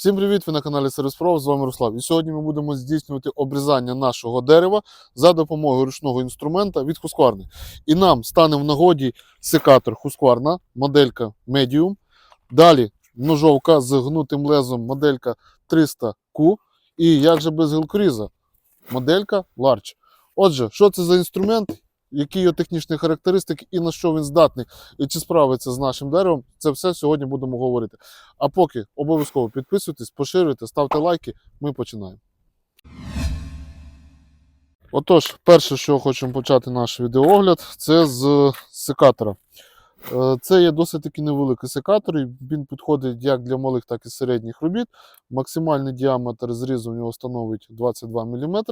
Всім привіт! Ви на каналі Сервіс Про, з вами Руслав. І сьогодні ми будемо здійснювати обрізання нашого дерева за допомогою ручного інструмента від Husqvarna. І нам стане в нагоді секатор Husqvarna, моделька Medium. Далі ножовка з гнутим лезом, моделька 300Q. І як же без гілкоріза, моделька Large. Отже, що це за інструмент? Які його технічні характеристики і на що він здатний, і чи справиться з нашим деревом, це все сьогодні будемо говорити. А поки обов'язково підписуйтесь, поширюйте, ставте лайки. Ми починаємо. Отож, перше, що хочемо почати наш відеоогляд, це з секатора. Е, Це є досить таки невеликий секатор, і він підходить як для малих, так і середніх робіт. Максимальний діаметр зрізу у нього становить 22 мм.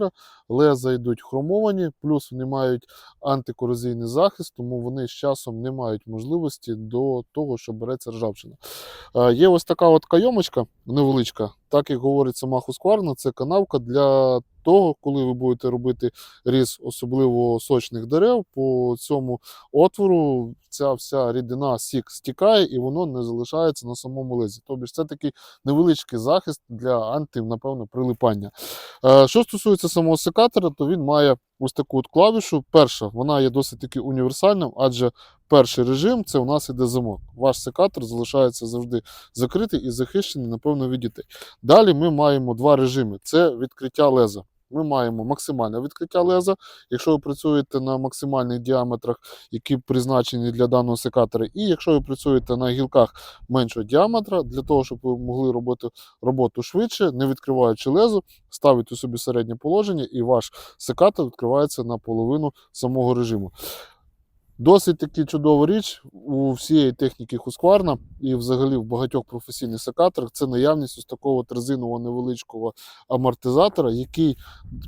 Леза йдуть хромовані, плюс вони мають антикорозійний захист, тому вони з часом не мають можливості до того, що береться ржавчина. Е, Є ось така от кайомочка невеличка, так як говорить сама Husqvarna, це канавка для того, коли ви будете робити різ особливо сочних дерев, по цьому отвору ця вся рідина сік стікає і воно не залишається на самому лезі. Тобто це такий невеличкий захист для анти, напевно, прилипання. Е, Що стосується самого секатора, то він має ось таку от клавішу. Перша, вона є досить таки універсальним, адже перший режим це у нас іде замок. Ваш секатор залишається завжди закритий і захищений, напевно, від дітей. Далі ми маємо два режими: це відкриття леза. Ми маємо максимальне відкриття леза. Якщо ви працюєте на максимальних діаметрах, які призначені для даного секатора, і якщо ви працюєте на гілках меншого діаметра, для того, щоб ви могли робити роботу швидше, не відкриваючи лезо, ставите собі середнє положення, і ваш секатор відкривається на половину самого режиму. Досить таки чудова річ у всієї техніки Husqvarna і взагалі в багатьох професійних секаторах це наявність ось такого резинового невеличкого амортизатора, який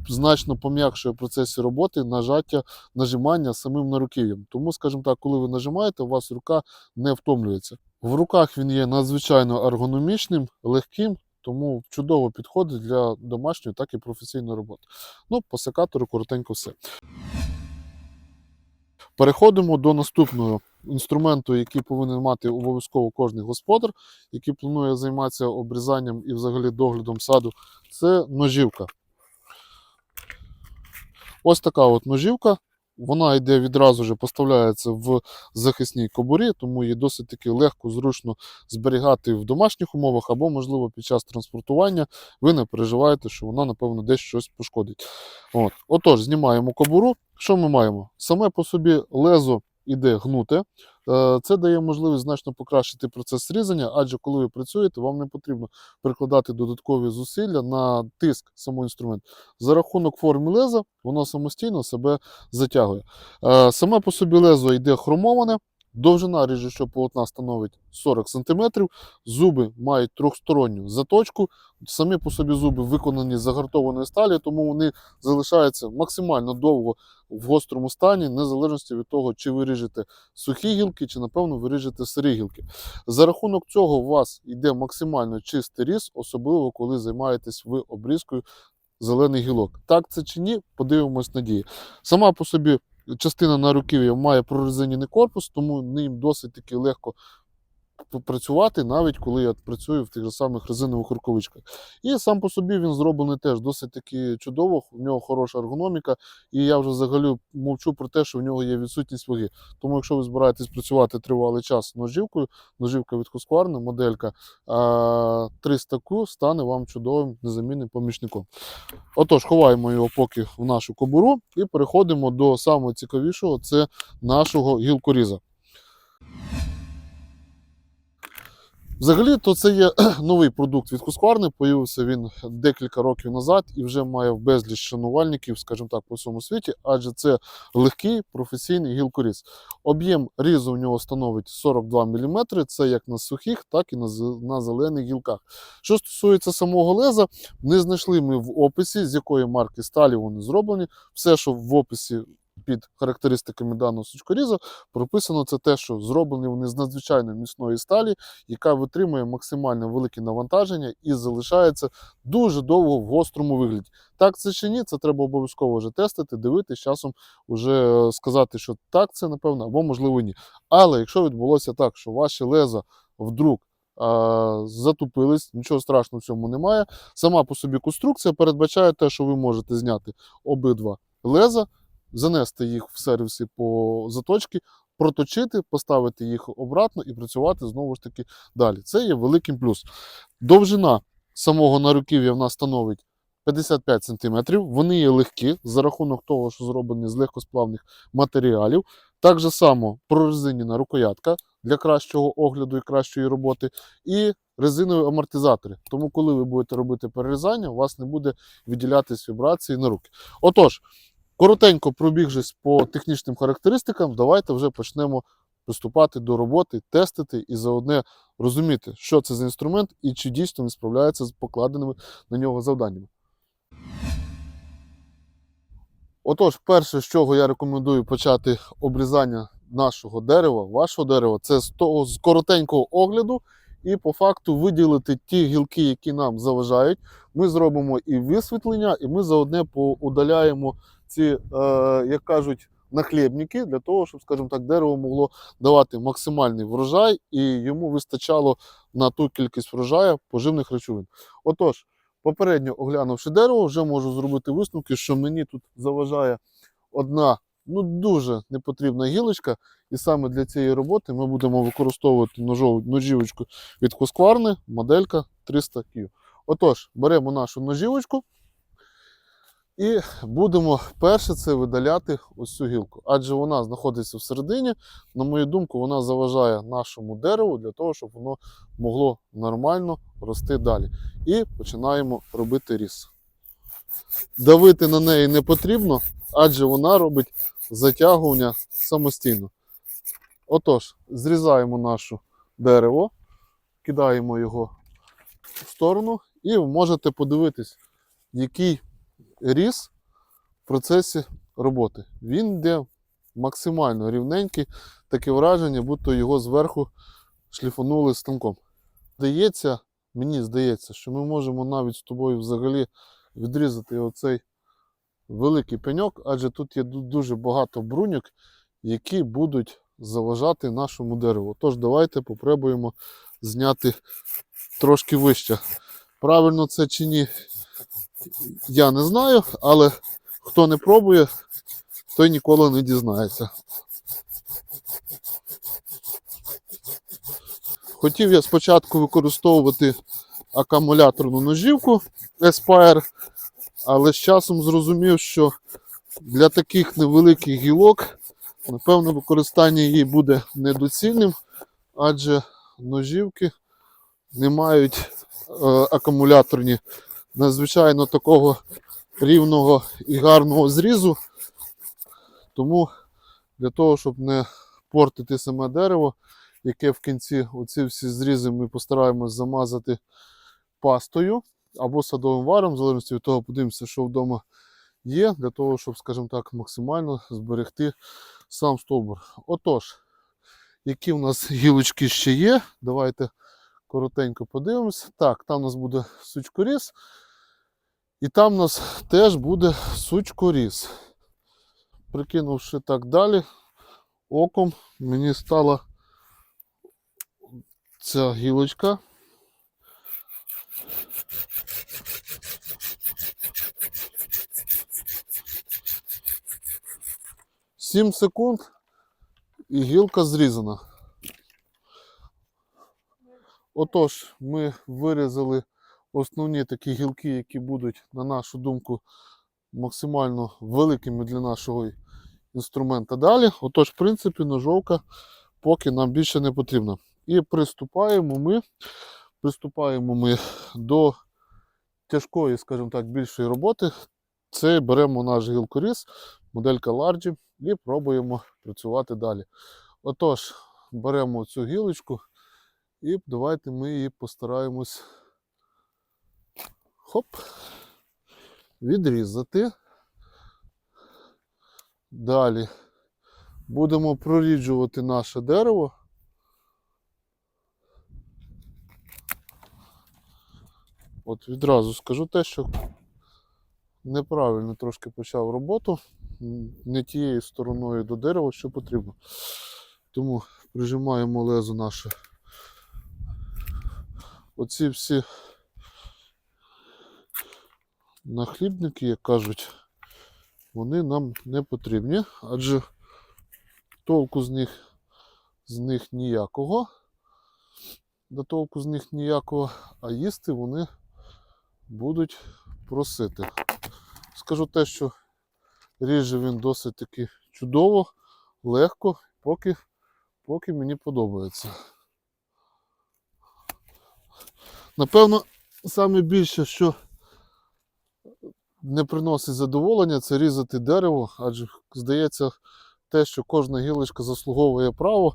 значно пом'якшує процесі роботи нажаття, нажимання самим наруків'ям. Тому, скажімо так, коли ви нажимаєте, у вас рука не втомлюється. В руках він є надзвичайно ергономічним, легким. Тому чудово підходить для домашньої, так і професійної роботи. Ну, по секатору коротенько все. Переходимо до наступного інструменту, який повинен мати обов'язково кожен господар, який планує займатися обрізанням і взагалі доглядом саду. Це ножівка. Ось така от ножівка. Вона йде відразу же поставляється в захисній кобурі, тому її досить таки легко, зручно зберігати в домашніх умовах, або, можливо, під час транспортування ви не переживаєте, що вона, напевно, десь щось пошкодить. От. Отож, знімаємо кобуру. Що ми маємо? Саме по собі лезо іде гнуте. Е, Це дає можливість значно покращити процес різання, адже коли ви працюєте, вам не потрібно прикладати додаткові зусилля на тиск самого інструменту. За рахунок форми леза, воно самостійно себе затягує. Е, Саме по собі лезо йде хромоване. Довжина ріжучого полотна становить 40 см, зуби мають трьохсторонню заточку. Самі по собі зуби виконані з загартованої сталі, тому вони залишаються максимально довго в гострому стані, незалежно від того, чи ви ріжете сухі гілки, чи, напевно, ви ріжете сирі гілки. За рахунок цього у вас йде максимально чистий різ, особливо коли займаєтесь ви обрізкою зелених гілок. Так це чи ні, подивимось на дії. Сама по собі частина на руків'я має прорезинений корпус, тому ним досить таки легко працювати, навіть коли я працюю в тих же самих резинових рукавичках. І сам по собі він зроблений теж досить таки чудово, в нього хороша ергономіка, і я вже взагалі мовчу про те, що в нього є відсутність ваги. Тому, якщо ви збираєтесь працювати тривалий час ножівкою, ножівка від Husqvarna, моделька 300Q стане вам чудовим незамінним помічником. Отож, ховаємо його поки в нашу кобуру і переходимо до самого цікавішого це нашого гілкоріза. Взагалі, то це є новий продукт від Husqvarna, Появився він декілька років назад і вже має безліч шанувальників, скажімо так, по всьому світі, адже це легкий професійний гілкоріз. Об'єм різу у нього становить 42 мм. Це як на сухих, так і на зелених гілках. Що стосується самого леза, не знайшли ми в описі, з якої марки сталі вони зроблені. Все, що в описі під характеристиками даного сучкоріза, прописано це те, що зроблені вони з надзвичайно міцної сталі, яка витримує максимально велике навантаження і залишається дуже довго в гострому вигляді. Так це чи ні, це треба обов'язково вже тестити, дивитись, часом вже е, сказати, що так це напевно, або можливо ні. Але якщо відбулося так, що ваші леза вдруг затупились, нічого страшного в цьому немає. Сама по собі конструкція передбачає те, що ви можете зняти обидва леза, занести їх в сервісі по заточці, проточити, поставити їх обратно і працювати знову ж таки далі. Це є великим плюс. Довжина самого наруків'я в нас становить 55 см. Вони є легкі за рахунок того, що зроблені з легкосплавних матеріалів. Так же само прорезинена рукоятка для кращого огляду і кращої роботи, і резинові амортизатори. Тому, коли ви будете робити перерізання, у вас не буде виділятись вібрації на руки. Отож, коротенько пробігшись по технічним характеристикам, давайте вже почнемо приступати до роботи, тестити і заодне розуміти, що це за інструмент і чи дійсно він справляється з покладеними на нього завданнями. Отож, перше, з чого я рекомендую почати обрізання нашого дерева, вашого дерева, це з того з коротенького огляду, і по факту виділити ті гілки, які нам заважають. Ми зробимо і висвітлення, і ми заодне поудаляємо ці, е, як кажуть, нахлєбники для того, щоб, скажімо так, дерево могло давати максимальний врожай і йому вистачало на ту кількість врожаю поживних речовин. Отож, попередньо оглянувши дерево, вже можу зробити висновки, що мені тут заважає одна ну, дуже непотрібна гілочка. І саме для цієї роботи ми будемо використовувати ножову ножівочку від Husqvarna, моделька 300 Q. Отож, беремо нашу ножівочку і будемо перше це видаляти ось цю гілку. Адже вона знаходиться всередині. На мою думку, вона заважає нашому дереву для того, щоб воно могло нормально рости далі. І починаємо робити різ. Давити на неї не потрібно, адже вона робить затягування самостійно. Отож, зрізаємо наше дерево, кидаємо його в сторону, і ви можете подивитись, який різ в процесі роботи. Він йде максимально рівненький, таке враження, будто його зверху шліфанули станком. Здається, мені здається, що ми можемо навіть з тобою взагалі відрізати оцей великий пеньок, адже тут є дуже багато бруньок, які будуть заважати нашому дереву. Тож давайте попробуємо зняти трошки вище. Правильно це чи ні, я не знаю, але хто не пробує, той ніколи не дізнається. Хотів я спочатку використовувати акумуляторну ножівку Aspire, але з часом зрозумів, що для таких невеликих гілок, напевно, використання її буде недоцільним, адже ножівки не мають е, акумуляторні надзвичайно такого рівного і гарного зрізу. Тому для того, щоб не портити саме дерево, яке в кінці оці всі зрізи ми постараємось замазати пастою або садовим варом, в залежності від того, подивимося, що вдома є, для того, щоб, скажімо так, максимально зберегти сам стовбур. Отож, які в нас гілочки ще є, давайте коротенько подивимося. Так, там у нас буде сучкоріз. І там у нас теж буде сучкоріз. Прикинувши так далі, оком мені стала ця гілочка. Сім секунд і гілка зрізана. Отож, ми вирізали основні такі гілки, які будуть, на нашу думку, максимально великими для нашого інструмента далі. Отож, в принципі, ножовка поки нам більше не потрібна. І приступаємо ми, приступаємо ми до тяжкої, скажімо так, більшої роботи. Це беремо наш гілкоріз, моделька Largy, і пробуємо працювати далі. Отож, беремо цю гілочку і давайте ми її постараємось хоп, відрізати. Далі будемо проріджувати наше дерево. От відразу скажу те, що неправильно трошки почав роботу, не тією стороною до дерева, що потрібно. Тому прижимаємо лезо наше оці всі нахлібники, як кажуть, вони нам не потрібні, адже толку з них, з них ніякого. До толку з них ніякого, а їсти вони будуть просити. Скажу те, що ріже він досить таки чудово, легко, поки, поки мені подобається. Напевно, саме більше, що не приносить задоволення, це різати дерево, адже здається те, що кожна гілочка заслуговує право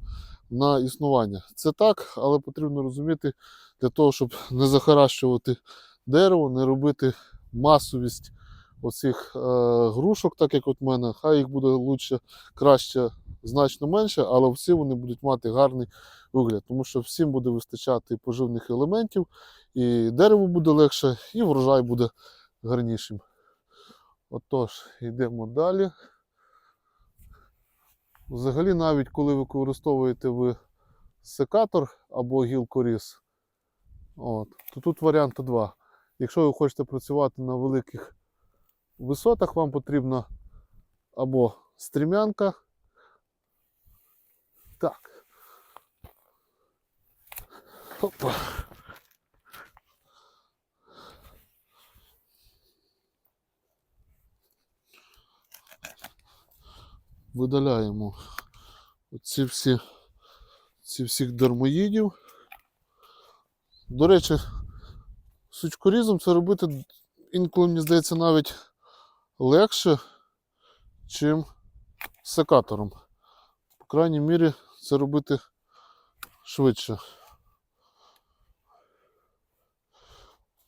на існування. Це так, але потрібно розуміти для того, щоб не захаращувати дерево, не робити масовість оцих е, грушок, так як от мене. Хай їх буде лучше, краще, значно менше, але всі вони будуть мати гарний вигляд, тому що всім буде вистачати поживних елементів, і дерево буде легше, і врожай буде гарнішим. Отож, йдемо далі. Взагалі, навіть коли використовуєте ви секатор або гілкоріз, от, то тут варіанти два. Якщо ви хочете працювати на великих висотах, вам потрібна або стрімянка. Так. Опа. Видаляємо ці всі, ці всіх дармоїдів. До речі, сучкорізом це робити інколи, мені здається, навіть легше, чим секатором. По крайній мірі, це робити швидше.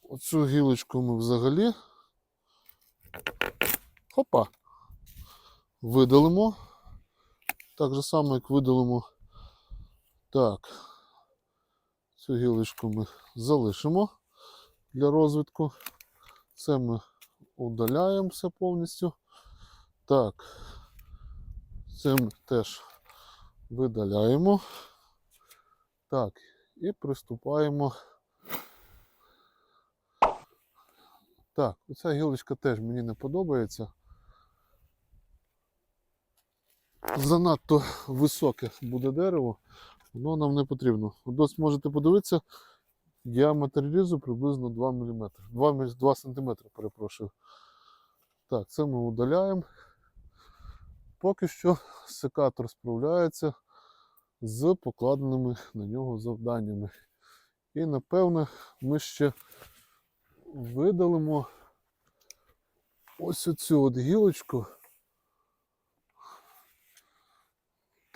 Оцю гілочку ми взагалі. Хопа. Видалимо. Так же само, як видалимо. Так. Цю гілочку ми залишимо для розвитку. Це ми удаляємо все повністю. Так. Це ми теж видаляємо. Так, і приступаємо. Так, оця гілочка теж мені не подобається. Занадто високе буде дерево, воно нам не потрібно. Ось можете подивитися, діаметр різу приблизно 2 мм. 2, 2 см, перепрошую. Так, це ми удаляємо. Поки що секатор справляється з покладеними на нього завданнями. І напевне ми ще видалимо ось оцю от гілочку.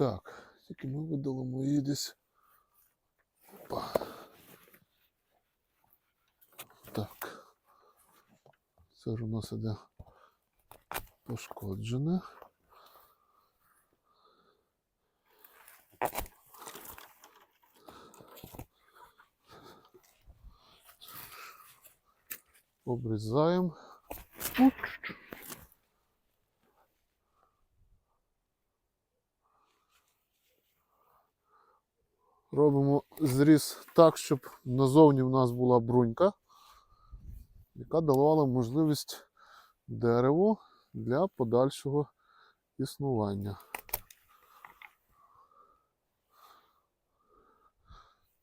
Так, тільки ми видалимо її десь. Опа. Так. Це ж у нас іде пошкоджене. Обрізаємо. Робимо зріз так, щоб назовні в нас була брунька, яка давала можливість дереву для подальшого існування.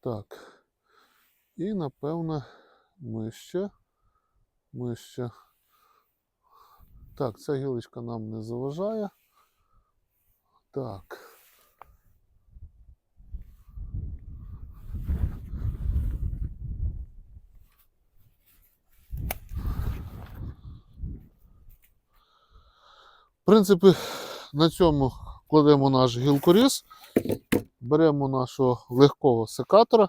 Так. І напевно ми ще, ми ще. Так, ця гілочка нам не заважає. Так. Принципі, на цьому кладемо наш гілкоріз, беремо нашого легкого секатора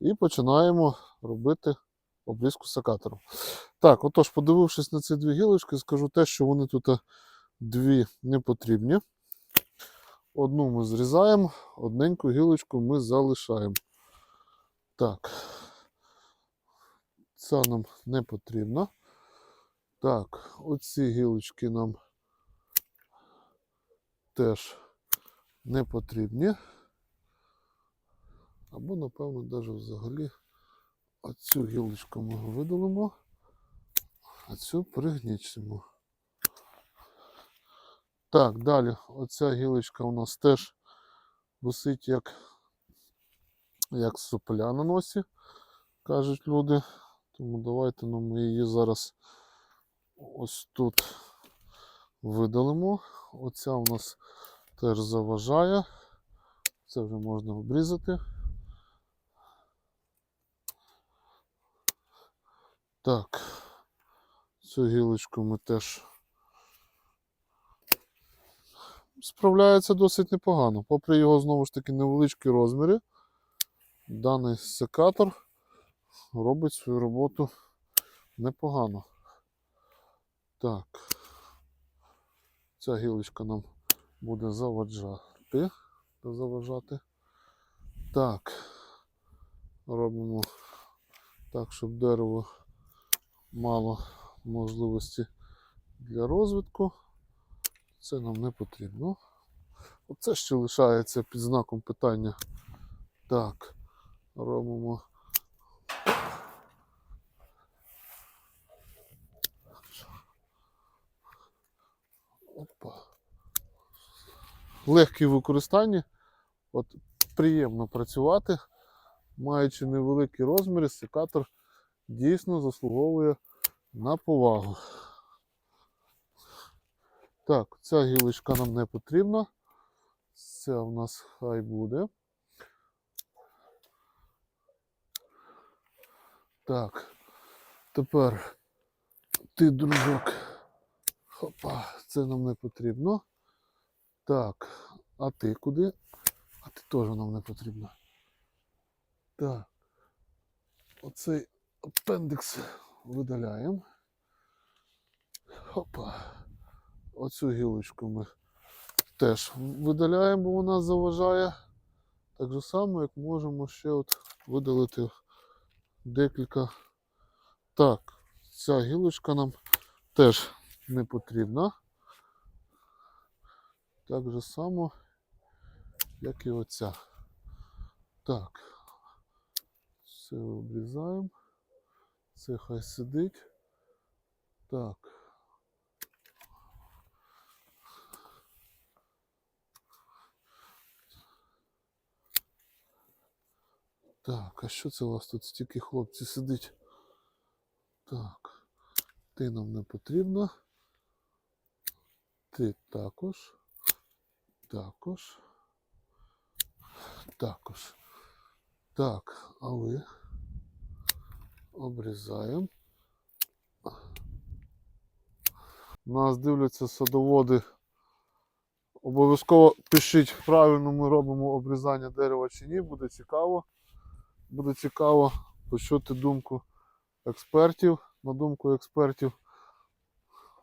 і починаємо робити обрізку секатором. Так, отож, подивившись на ці дві гілочки, скажу те, що вони тут дві не потрібні. Одну ми зрізаємо, одненьку гілочку ми залишаємо. Так, це нам не потрібно. Так, оці гілочки нам теж не потрібні. Або, напевно, навіть взагалі. Оцю гілочку ми видалимо, а цю пригнічимо. Так, далі. Оця гілочка у нас теж висить як, як сопля на носі, кажуть люди. Тому давайте ну, ми її зараз ось тут видалимо. Оця у нас теж заважає. Це вже можна обрізати. Так, цю гілочку ми теж справляється досить непогано. Попри його знову ж таки невеличкі розміри, даний секатор робить свою роботу непогано. Так, ця гілочка нам буде заваджати, заважати. Так, робимо так, щоб дерево мало можливості для розвитку. Це нам не потрібно. Оце ще лишається під знаком питання. Так, робимо. Опа. Легкі в використанні. От приємно працювати. Маючи невеликі розміри, секатор дійсно заслуговує на повагу. Так, ця гілочка нам не потрібна. Ця в нас хай буде. Так, тепер ти, дружок. Хопа, це нам не потрібно. Так, а ти куди? А ти теж нам не потрібно. Так. Оцей апендикс видаляємо. Хопа. Оцю гілочку ми теж видаляємо, бо вона заважає. Так же само, як можемо ще от видалити декілька. Так, ця гілочка нам теж не потрібна. Так же само, як і оця. Так. Це обрізаємо. Це хай сидить. Так. Так, а що це у вас тут стільки хлопці сидить? Так. Ти нам не потрібно. Ти також. Також. Також. Так, а ви обрізаємо. Нас дивляться садоводи. Обов'язково пишіть, правильно ми робимо обрізання дерева чи ні, буде цікаво. Буде цікаво почути думку експертів. На думку експертів,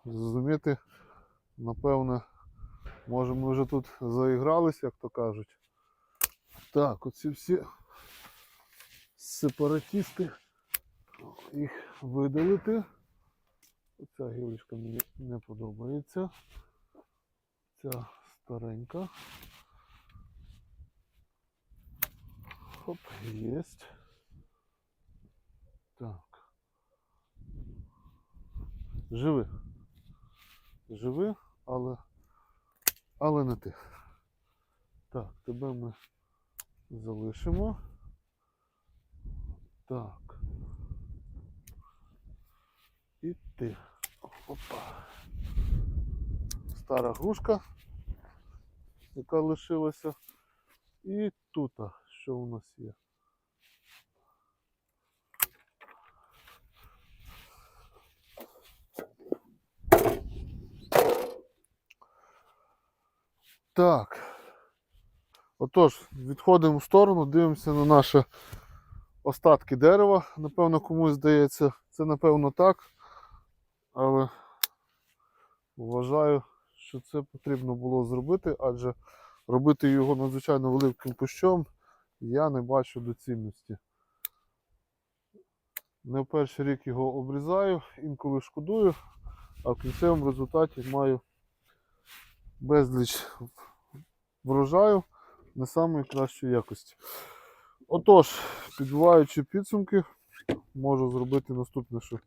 зрозуміти, напевне, може ми вже тут заігралися, як то кажуть. Так, оці всі сепаратісти, їх видалити. Ця гілочка мені не подобається. Ця старенька. Хоп, єсть. Так. Живи. Живи, але, але не ти. Так, тебе ми залишимо. Так. І ти. Опа. Стара грушка, яка лишилася. І тут, що у нас є. Так. Отож, відходимо в сторону, дивимося на наші остатки дерева. Напевно, комусь здається, це напевно так. Але вважаю, що це потрібно було зробити, адже робити його надзвичайно великим кущом я не бачу доцільності. Не в перший рік його обрізаю, інколи шкодую, а в кінцевому результаті маю безліч врожаю не самої кращої якості. Отож, підбиваючи підсумки, можу зробити наступне, що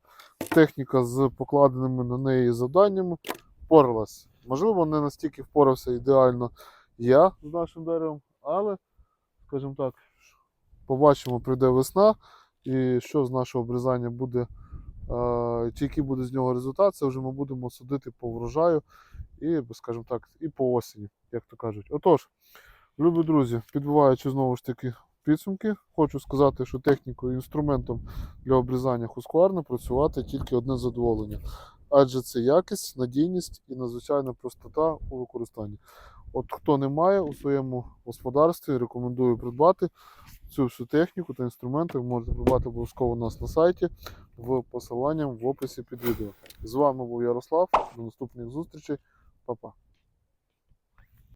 техніка з покладеними на неї завданнями впоралась. Можливо, не настільки впорався ідеально я з нашим деревом, але, скажімо так, побачимо, прийде весна, і що з нашого обрізання буде, чи який буде з нього результат, це вже ми будемо судити по врожаю і, скажімо так, і по осені, як то кажуть. Отож, любі друзі, підбиваючи знову ж таки підсумки, хочу сказати, що технікою, інструментом для обрізання хускварна працювати тільки одне задоволення. Адже це якість, надійність і надзвичайна простота у використанні. От хто не має у своєму господарстві, рекомендую придбати цю всю техніку та інструменти. Ви можете придбати обов'язково у нас на сайті в посиланням в описі під відео. З вами був Ярослав. До наступних зустрічей. Па-па.